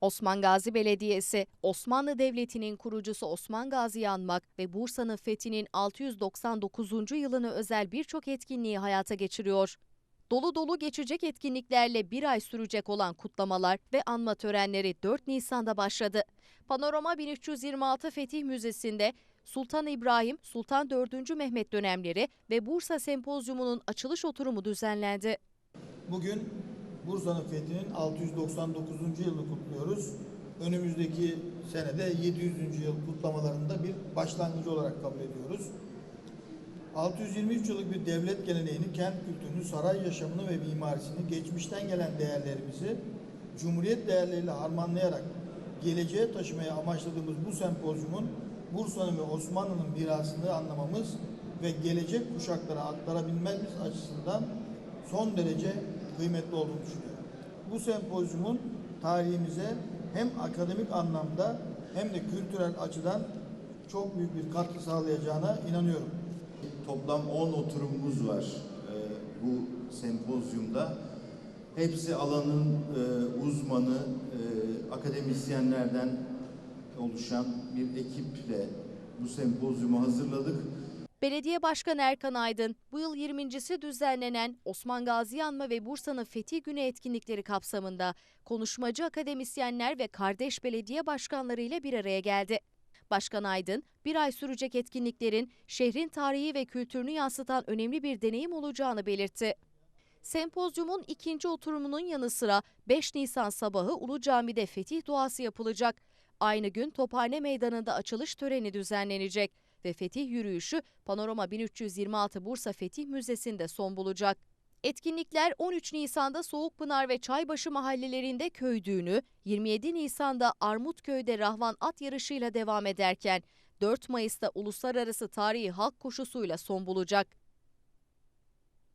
Osman Gazi Belediyesi, Osmanlı Devleti'nin kurucusu Osman Gazi'yi anmak ve Bursa'nın fethinin 699. yılını özel birçok etkinliği hayata geçiriyor. Dolu dolu geçecek etkinliklerle bir ay sürecek olan kutlamalar ve anma törenleri 4 Nisan'da başladı. Panorama 1326 Fetih Müzesi'nde Sultan İbrahim, Sultan 4. Mehmet dönemleri ve Bursa Sempozyumu'nun açılış oturumu düzenlendi. Bugün Bursa'nın fethinin 699. yılını kutluyoruz. Önümüzdeki senede 700. yıl kutlamalarında bir başlangıcı olarak kabul ediyoruz. 623 yıllık bir devlet geleneğini, kent kültürünü, saray yaşamını ve mimarisini, geçmişten gelen değerlerimizi Cumhuriyet değerleriyle harmanlayarak geleceğe taşımaya amaçladığımız bu sempozyumun Bursa'nın ve Osmanlı'nın mirasını anlamamız ve gelecek kuşaklara aktarabilmemiz açısından son derece kıymetli olduğunu düşünüyorum. Bu sempozyumun tarihimize hem akademik anlamda hem de kültürel açıdan çok büyük bir katkı sağlayacağına inanıyorum. Toplam 10 oturumumuz var e, bu sempozyumda. Hepsi alanın e, uzmanı, e, akademisyenlerden oluşan bir ekiple bu sempozyumu hazırladık. Belediye Başkanı Erkan Aydın, bu yıl 20.si düzenlenen Osman Gazi Anma ve Bursa'nın Fethi Günü etkinlikleri kapsamında konuşmacı akademisyenler ve kardeş belediye başkanları ile bir araya geldi. Başkan Aydın, bir ay sürecek etkinliklerin şehrin tarihi ve kültürünü yansıtan önemli bir deneyim olacağını belirtti. Sempozyumun ikinci oturumunun yanı sıra 5 Nisan sabahı Ulu Cami'de fetih duası yapılacak. Aynı gün Tophane Meydanı'nda açılış töreni düzenlenecek ve fetih yürüyüşü Panorama 1326 Bursa Fetih Müzesi'nde son bulacak. Etkinlikler 13 Nisan'da Soğukpınar ve Çaybaşı mahallelerinde köy düğünü, 27 Nisan'da Armutköy'de Rahvan at yarışıyla devam ederken 4 Mayıs'ta uluslararası tarihi halk koşusuyla son bulacak.